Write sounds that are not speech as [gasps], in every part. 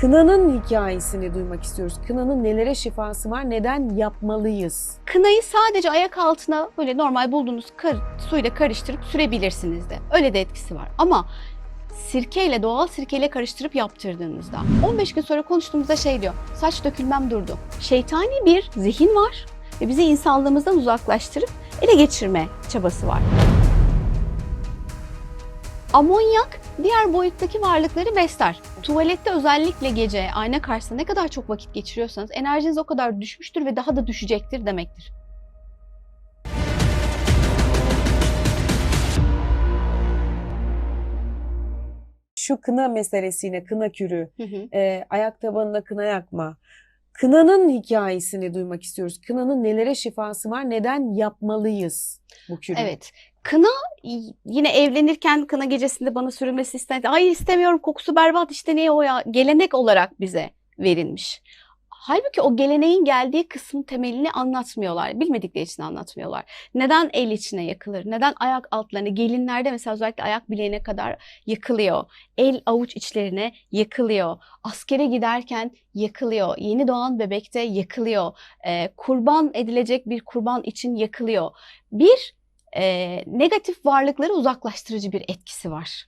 Kınanın hikayesini duymak istiyoruz. Kınanın nelere şifası var, neden yapmalıyız? Kınayı sadece ayak altına böyle normal bulduğunuz kar, suyla karıştırıp sürebilirsiniz de. Öyle de etkisi var. Ama sirkeyle, doğal sirkeyle karıştırıp yaptırdığınızda 15 gün sonra konuştuğumuzda şey diyor. Saç dökülmem durdu. Şeytani bir zihin var ve bizi insanlığımızdan uzaklaştırıp ele geçirme çabası var. Amonyak diğer boyuttaki varlıkları besler. Tuvalette özellikle gece ayna karşısında ne kadar çok vakit geçiriyorsanız enerjiniz o kadar düşmüştür ve daha da düşecektir demektir. Şu kına meselesiyle, kına kürü, Hı hı. e, ayak tabanına kına yakma. Kınanın hikayesini duymak istiyoruz. Kınanın nelere şifası var, neden yapmalıyız bu kürü? Evet. Kına yine evlenirken kına gecesinde bana sürülmesi istendi. Hayır istemiyorum kokusu berbat işte ne o ya gelenek olarak bize verilmiş. Halbuki o geleneğin geldiği kısmın temelini anlatmıyorlar. Bilmedikleri için anlatmıyorlar. Neden el içine yakılır? Neden ayak altlarına, gelinlerde mesela özellikle ayak bileğine kadar yakılıyor? El avuç içlerine yakılıyor. Askere giderken yakılıyor. Yeni doğan bebekte yakılıyor. Ee, kurban edilecek bir kurban için yakılıyor. Bir, e, negatif varlıkları uzaklaştırıcı bir etkisi var.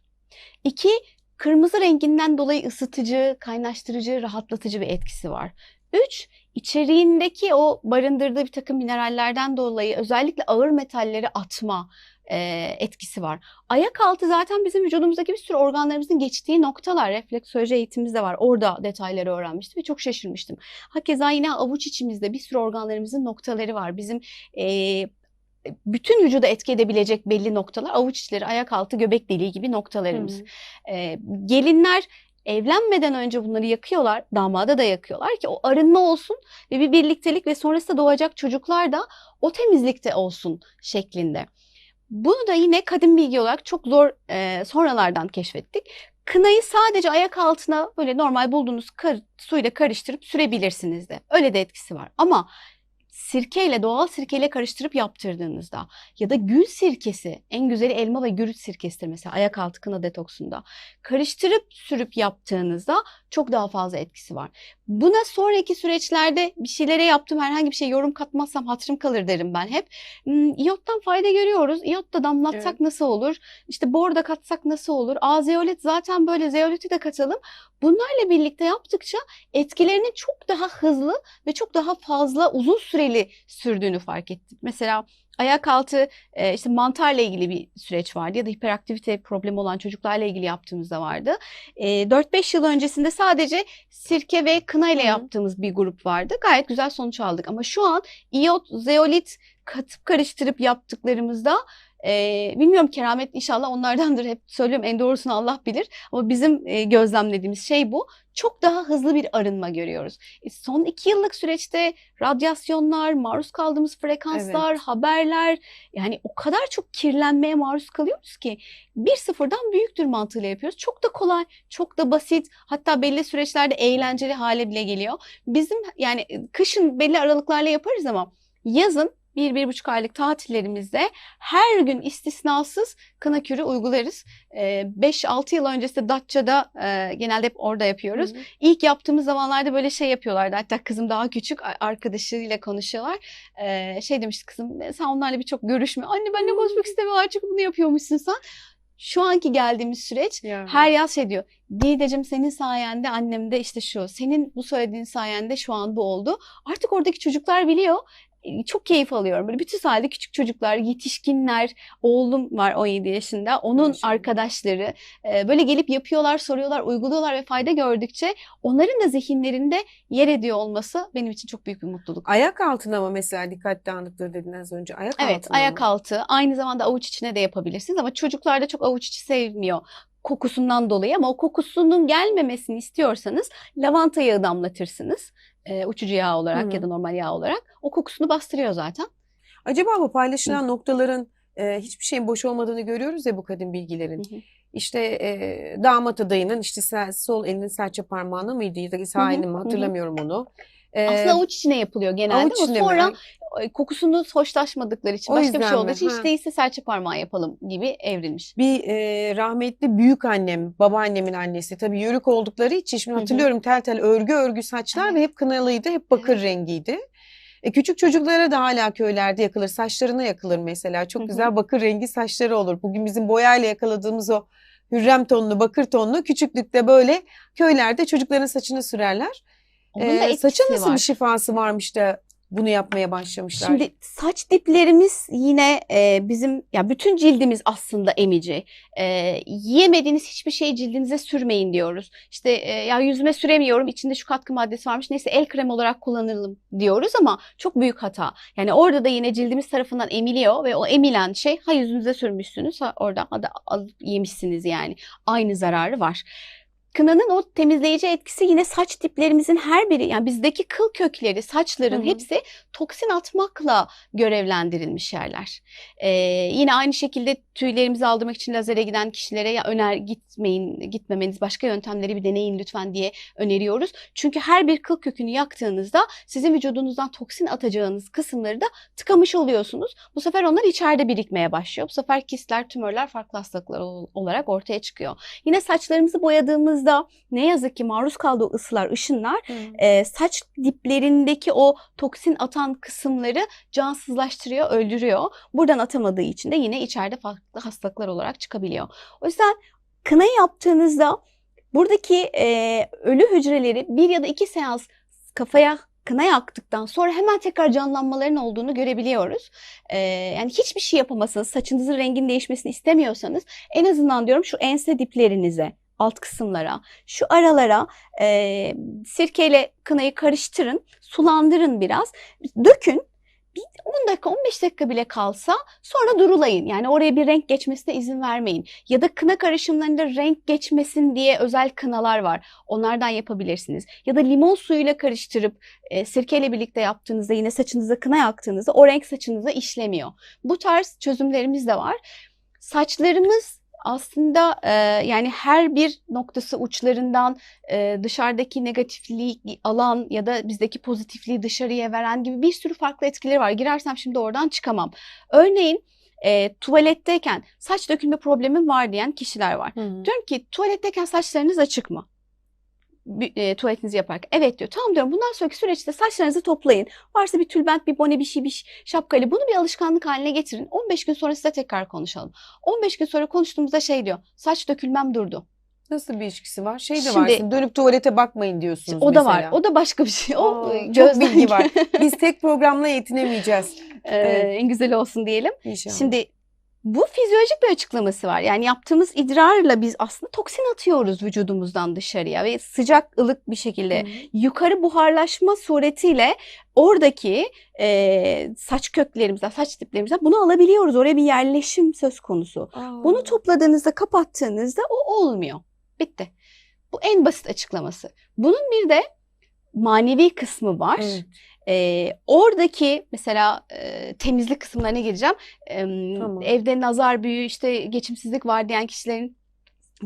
İki, kırmızı renginden dolayı ısıtıcı, kaynaştırıcı, rahatlatıcı bir etkisi var. Üç, içeriğindeki o barındırdığı bir takım minerallerden dolayı özellikle ağır metalleri atma e, etkisi var. Ayak altı zaten bizim vücudumuzdaki bir sürü organlarımızın geçtiği noktalar. Refleksoloji eğitimimiz de var. Orada detayları öğrenmiştim ve çok şaşırmıştım. Hakeza yine avuç içimizde bir sürü organlarımızın noktaları var. Bizim e, bütün vücuda etki edebilecek belli noktalar avuç içleri, ayak altı, göbek deliği gibi noktalarımız. Hı. Ee, gelinler evlenmeden önce bunları yakıyorlar, damada da yakıyorlar ki o arınma olsun ve bir birliktelik ve sonrasında doğacak çocuklar da o temizlikte olsun şeklinde. Bunu da yine kadim bilgi olarak çok zor e, sonralardan keşfettik. Kınayı sadece ayak altına böyle normal bulduğunuz kar, suyla karıştırıp sürebilirsiniz de. Öyle de etkisi var. Ama sirkeyle, doğal sirkeyle karıştırıp yaptırdığınızda ya da gül sirkesi, en güzeli elma ve gürüt sirkesidir mesela ayak altı kına detoksunda. Karıştırıp sürüp yaptığınızda çok daha fazla etkisi var. Buna sonraki süreçlerde bir şeylere yaptım herhangi bir şey yorum katmazsam hatırım kalır derim ben hep. Hmm, İyottan fayda görüyoruz. İyot da damlatsak Evet. nasıl olur? İşte bor da katsak nasıl olur? Aa zeolit zaten böyle zeoliti de katalım. Bunlarla birlikte yaptıkça etkilerinin çok daha hızlı ve çok daha fazla uzun süreli sürdüğünü fark ettik. Mesela ayak altı e, işte mantarla ilgili bir süreç vardı ya da hiperaktivite problemi olan çocuklarla ilgili yaptığımızda vardı. E, 4-5 yıl öncesinde sadece sirke ve kına ile Hı yaptığımız bir grup vardı. Gayet güzel sonuç aldık ama şu an iyot, zeolit katıp karıştırıp yaptıklarımızda e, bilmiyorum keramet inşallah onlardandır. Hep söylüyorum en doğrusunu Allah bilir. Ama bizim e, gözlemlediğimiz şey bu. Çok daha hızlı bir arınma görüyoruz. E, son iki yıllık süreçte radyasyonlar, maruz kaldığımız frekanslar, Evet. haberler yani o kadar çok kirlenmeye maruz kalıyoruz ki bir sıfırdan büyüktür mantığıyla yapıyoruz. Çok da kolay, çok da basit hatta belli süreçlerde eğlenceli hale bile geliyor. Bizim yani kışın belli aralıklarla yaparız ama yazın bir, bir buçuk aylık tatillerimizde her gün istisnasız kına kürü uygularız. 5-6 yıl öncesinde Datça'da e, genelde hep orada yapıyoruz. Hı hı. İlk yaptığımız zamanlarda böyle şey yapıyorlardı. Hatta kızım daha küçük arkadaşıyla konuşuyorlar. Ee, şey demişti kızım sen onlarla birçok görüşme. Anne ben ne konuşmak istemiyorum çünkü bunu yapıyormuşsun sen. Şu anki geldiğimiz süreç Ya. her yaz şey diyor. Dideciğim senin sayende annem de işte şu. Senin bu söylediğin sayende şu an bu oldu. Artık oradaki çocuklar biliyor. Çok keyif alıyorum. Böyle bütün sahilde küçük çocuklar, yetişkinler, oğlum var 17 yaşında. Onun Maşallah. arkadaşları e, böyle gelip yapıyorlar, soruyorlar, uyguluyorlar ve fayda gördükçe onların da zihinlerinde yer ediyor olması benim için çok büyük bir mutluluk. Ayak altına mı mesela dikkat dağınıklığı dedin az önce? Ayak Evet, altına ayak mı? altı. Aynı zamanda avuç içine de yapabilirsiniz ama çocuklar da çok avuç içi sevmiyor kokusundan dolayı ama o kokusunun gelmemesini istiyorsanız lavanta yağı damlatırsınız. Ee, uçucu yağ olarak Hı. ya da normal yağ olarak. O kokusunu bastırıyor zaten. Acaba bu paylaşılan noktaların e, hiçbir şeyin boş olmadığını görüyoruz ya bu kadın bilgilerin. Hı hı. İşte e, damat adayının işte sol elinin serçe parmağına mıydı ya da sağ Hı hı, elini mi hı hı. hatırlamıyorum onu. Ee, Aslında avuç içine yapılıyor genelde avuç ama içinde mi? sonra e, kokusunu hoşlaşmadıkları için O başka bir şey olduğu mi? için Ha. hiç değilse serçe parmağı yapalım gibi evrilmiş. bir e, rahmetli büyük annem, babaannemin annesi tabii yörük oldukları için şimdi hatırlıyorum tel tel örgü örgü saçlar Evet. ve hep kınalıydı, hep bakır rengiydi. E, küçük çocuklara da hala köylerde yakılır, saçlarına yakılır mesela. Çok Hı hı. güzel bakır rengi saçları olur. Bugün bizim boyayla yakaladığımız o hürrem tonlu, bakır tonlu küçüklükte böyle köylerde çocukların saçına sürerler. Onun da E, etkisi saça nasıl var. bir şifası varmış da bunu yapmaya başlamışlar? Şimdi saç diplerimiz yine e, bizim ya bütün cildimiz aslında emici. E, yiyemediğiniz hiçbir şeyi cildinize sürmeyin diyoruz. İşte e, ya yüzüme süremiyorum içinde şu katkı maddesi varmış neyse el kremi olarak kullanalım diyoruz ama çok büyük hata. Yani orada da yine cildimiz tarafından emiliyor ve o emilen şey ha yüzünüze sürmüşsünüz ha orada ha da alıp yemişsiniz yani. Aynı zararı var. Kınanın o temizleyici etkisi yine saç diplerimizin her biri yani bizdeki kıl kökleri, saçların Hı hı. hepsi toksin atmakla görevlendirilmiş yerler. Ee, yine aynı şekilde tüylerimizi aldırmak için lazere giden kişilere ya öner gitmeyin, gitmemeniz başka yöntemleri bir deneyin lütfen diye öneriyoruz. Çünkü her bir kıl kökünü yaktığınızda sizin vücudunuzdan toksin atacağınız kısımları da tıkamış oluyorsunuz. Bu sefer onlar içeride birikmeye başlıyor. Bu sefer kistler, tümörler farklı hastalıklar ol- olarak ortaya çıkıyor. Yine saçlarımızı boyadığımızda ne yazık ki maruz kaldığı ısılar, ışınlar Hı. e, saç diplerindeki o toksin atan kısımları cansızlaştırıyor, öldürüyor. Buradan atamadığı için de yine içeride farklı hastalıklar olarak çıkabiliyor. O yüzden kına yaptığınızda buradaki e, ölü hücreleri bir ya da iki seans kafaya kına yaktıktan sonra hemen tekrar canlanmaların olduğunu görebiliyoruz. E, yani hiçbir şey yapamazsanız, saçınızın renginin değişmesini istemiyorsanız en azından diyorum şu ense diplerinize, alt kısımlara, şu aralara e, sirkeyle kınayı karıştırın, sulandırın biraz, dökün. Bir 10 dakika 15 dakika bile kalsa sonra durulayın. Yani oraya bir renk geçmesine izin vermeyin. Ya da kına karışımlarında renk geçmesin diye özel kınalar var. Onlardan yapabilirsiniz. Ya da limon suyuyla karıştırıp e, sirkeyle birlikte yaptığınızda yine saçınıza kına yaktığınızda o renk saçınıza işlemiyor. Bu tarz çözümlerimiz de var. Saçlarımız aslında e, yani her bir noktası uçlarından e, dışarıdaki negatifliği alan ya da bizdeki pozitifliği dışarıya veren gibi bir sürü farklı etkileri var. Girersem şimdi oradan çıkamam. Örneğin e, tuvaletteyken saç dökülme problemim var diyen kişiler var. Hı. Diyorum ki tuvaletteyken saçlarınız açık mı? E, tuvaletinizi yaparken. Evet diyor. Tamam diyorum. Bundan sonraki süreçte saçlarınızı toplayın. Varsa bir tülbent, bir bone, bir şey, bir şapkayla bunu bir alışkanlık haline getirin. 15 gün sonra size tekrar konuşalım. 15 gün sonra konuştuğumuzda şey diyor. Saç dökülmem durdu. Nasıl bir ilişkisi var? Şey de Şimdi- varsın. Dönüp tuvalete bakmayın diyorsunuz O da var. O da başka bir şey. O Aa, çok bilgi var. [laughs] Biz tek programla yetinemeyeceğiz. Ee, Evet. en güzel olsun diyelim. İnşallah. Şimdi bu fizyolojik bir açıklaması var. Yani yaptığımız idrarla biz aslında toksin atıyoruz vücudumuzdan dışarıya ve sıcak ılık bir şekilde Hı. yukarı buharlaşma suretiyle oradaki e, saç köklerimizden, saç diplerimizden bunu alabiliyoruz. Oraya bir yerleşim söz konusu. Aa. Bunu topladığınızda, kapattığınızda o olmuyor. Bitti. Bu en basit açıklaması. Bunun bir de manevi kısmı var. Evet. Ee, oradaki mesela e, temizlik kısımlarına gireceğim. Em, Tamam. Evde nazar büyü, işte geçimsizlik var diyen kişilerin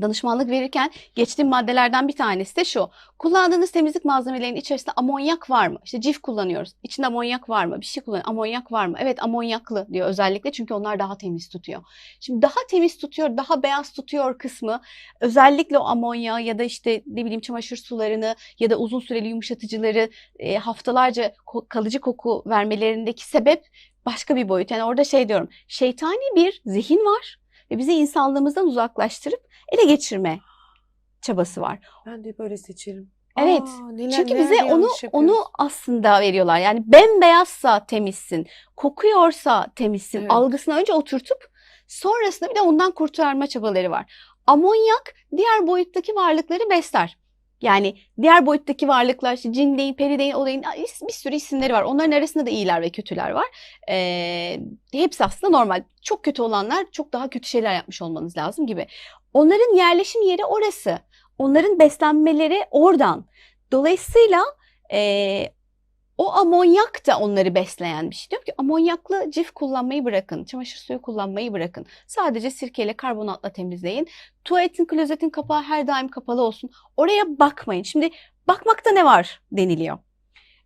danışmanlık verirken geçtiğim maddelerden bir tanesi de şu. Kullandığınız temizlik malzemelerinin içerisinde amonyak var mı? İşte cif kullanıyoruz. İçinde amonyak var mı? Bir şey kullanıyor. Amonyak var mı? Evet amonyaklı diyor özellikle çünkü onlar daha temiz tutuyor. Şimdi daha temiz tutuyor, daha beyaz tutuyor kısmı özellikle o amonya ya da işte ne bileyim çamaşır sularını ya da uzun süreli yumuşatıcıları e, haftalarca kalıcı koku vermelerindeki sebep başka bir boyut. Yani orada şey diyorum, şeytani bir zihin var ve bizi insanlığımızdan uzaklaştırıp ele geçirme çabası var. Ben de böyle seçerim. Evet. Aa, neler, Çünkü neler bize onu onu aslında veriyorlar. Yani bembeyazsa temizsin, kokuyorsa temizsin Evet. algısını önce oturtup sonrasında bir de ondan kurtarma çabaları var. Amonyak diğer boyuttaki varlıkları besler. Yani diğer boyuttaki varlıklar işte cin deyin, peri deyin, o deyin bir sürü isimleri var. Onların arasında da iyiler ve kötüler var. Ee, hepsi aslında normal. Çok kötü olanlar çok daha kötü şeyler yapmış olmanız lazım gibi. Onların yerleşim yeri orası. Onların beslenmeleri oradan. Dolayısıyla eee, o amonyak da onları besleyen bir şey. Diyorum ki amonyaklı cif kullanmayı bırakın. Çamaşır suyu kullanmayı bırakın. Sadece sirkeyle karbonatla temizleyin. Tuvaletin, klozetin kapağı her daim kapalı olsun. Oraya bakmayın. Şimdi bakmakta ne var deniliyor.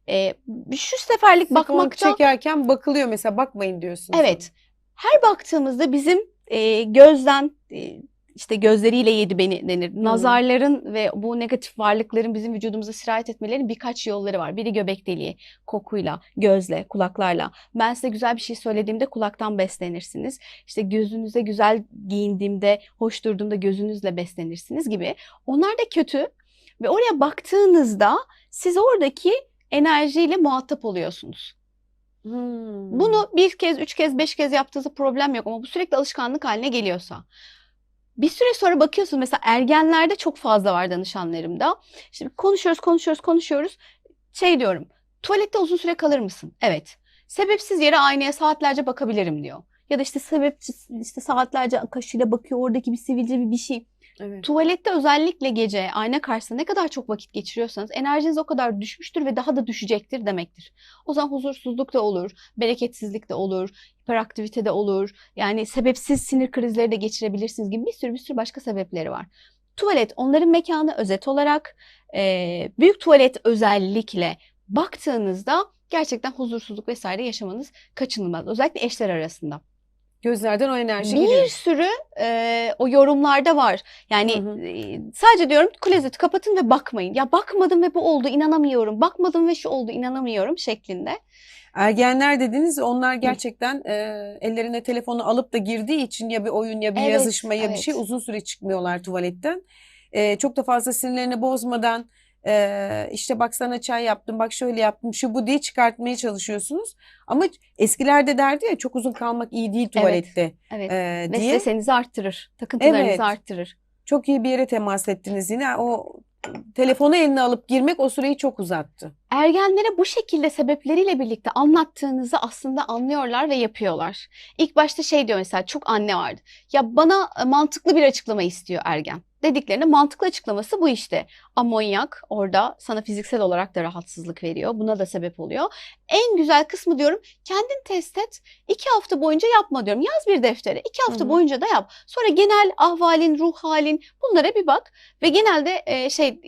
E, şu seferlik Sifon bakmakta çekerken bakılıyor mesela bakmayın diyorsun. Evet. Her baktığımızda bizim e, gözden e, işte gözleriyle yedi beni denir. Nazarların ve bu negatif varlıkların bizim vücudumuza sirayet etmelerinin birkaç yolları var. Biri göbek deliği, kokuyla, gözle, kulaklarla. Ben size güzel bir şey söylediğimde kulaktan beslenirsiniz. İşte gözünüze güzel giyindiğimde, hoş durduğumda gözünüzle beslenirsiniz gibi. Onlar da kötü ve oraya baktığınızda siz oradaki enerjiyle muhatap oluyorsunuz. Hmm. Bunu bir kez, üç kez, beş kez yaptığınızda problem yok ama bu sürekli alışkanlık haline geliyorsa. Bir süre sonra bakıyorsun mesela ergenlerde çok fazla var danışanlarımda. Şimdi konuşuyoruz, konuşuyoruz, konuşuyoruz. Şey diyorum, tuvalette uzun süre kalır mısın? Evet. Sebepsiz yere aynaya saatlerce bakabilirim diyor. Ya da işte sebepsiz işte saatlerce kaşıyla bakıyor oradaki bir sivilce bir bir şey. Evet. Tuvalette özellikle gece ayna karşısında ne kadar çok vakit geçiriyorsanız enerjiniz o kadar düşmüştür ve daha da düşecektir demektir. O zaman huzursuzluk da olur, bereketsizlik de olur, hiperaktivite de olur. Yani sebepsiz sinir krizleri de geçirebilirsiniz gibi bir sürü bir sürü başka sebepleri var. Tuvalet onların mekanı özet olarak eee, büyük tuvalet özellikle baktığınızda gerçekten huzursuzluk vesaire yaşamanız kaçınılmaz. Özellikle eşler arasında. Gözlerden o enerji Bir giriyor. sürü e, o yorumlarda var. Yani Hı hı. e, sadece diyorum klozeti kapatın ve bakmayın. Ya bakmadım ve bu oldu inanamıyorum. Bakmadım ve şu oldu inanamıyorum şeklinde. Ergenler dediniz onlar gerçekten e, ellerine telefonu alıp da girdiği için ya bir oyun ya bir Evet, yazışma ya bir evet. şey uzun süre çıkmıyorlar tuvaletten. E, çok da fazla sinirlerini bozmadan e, işte bak sana çay yaptım bak şöyle yaptım şu bu diye çıkartmaya çalışıyorsunuz. Ama eskilerde derdi ya çok uzun kalmak iyi değil tuvalette Evet. e, Ve diye. stresinizi arttırır. Takıntılarınızı Evet. arttırır. Çok iyi bir yere temas ettiniz yine. O telefonu eline alıp girmek o süreyi çok uzattı. Ergenlere bu şekilde sebepleriyle birlikte anlattığınızı aslında anlıyorlar ve yapıyorlar. İlk başta şey diyor mesela çok anne vardı. Ya bana e, mantıklı bir açıklama istiyor ergen. Dediklerinde mantıklı açıklaması bu işte. Amonyak orada sana fiziksel olarak da rahatsızlık veriyor. Buna da sebep oluyor. En güzel kısmı diyorum kendin test et. İki hafta boyunca yapma diyorum. Yaz bir deftere. iki hafta Hı hı. boyunca da yap. Sonra genel ahvalin, ruh halin bunlara bir bak. Ve genelde e, şey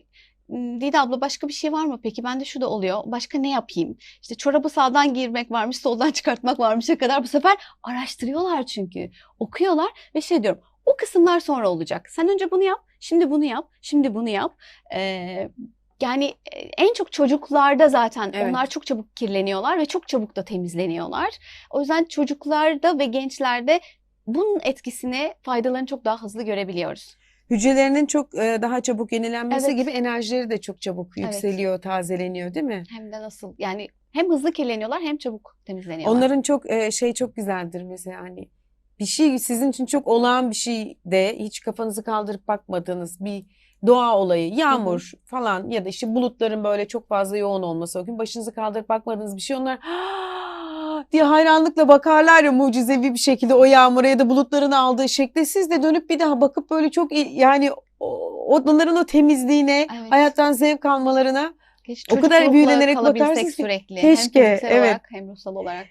Dida abla başka bir şey var mı peki? Bende şu da oluyor. Başka ne yapayım? İşte çorabı sağdan giymek varmış, soldan çıkartmak varmışa kadar bu sefer araştırıyorlar çünkü. Okuyorlar ve şey diyorum. O kısımlar sonra olacak. Sen önce bunu yap, şimdi bunu yap, şimdi bunu yap. Ee, yani e, en çok çocuklarda zaten Evet. onlar çok çabuk kirleniyorlar ve çok çabuk da temizleniyorlar. O yüzden çocuklarda ve gençlerde bunun etkisini, faydalarını çok daha hızlı görebiliyoruz. Hücrelerinin çok e, daha çabuk yenilenmesi Evet. gibi enerjileri de çok çabuk Evet. yükseliyor, tazeleniyor değil mi? Hem de nasıl yani hem hızlı kirleniyorlar hem çabuk temizleniyorlar. Onların çok e, şey çok güzeldir mesela hani bir şey sizin için çok olağan bir şey de hiç kafanızı kaldırıp bakmadığınız bir doğa olayı, yağmur falan ya da işte bulutların böyle çok fazla yoğun olması o gün başınızı kaldırıp bakmadığınız bir şey onlar [gasps] diye hayranlıkla bakarlar ya mucizevi bir şekilde o yağmura ya da bulutların aldığı şekle siz de dönüp bir daha bakıp böyle çok yani onların o temizliğine, Evet. hayattan zevk almalarına Keşke o kadar büyülenerek bakarsınız sürekli. keşke, Hem evet. olarak hem ruhsal olarak.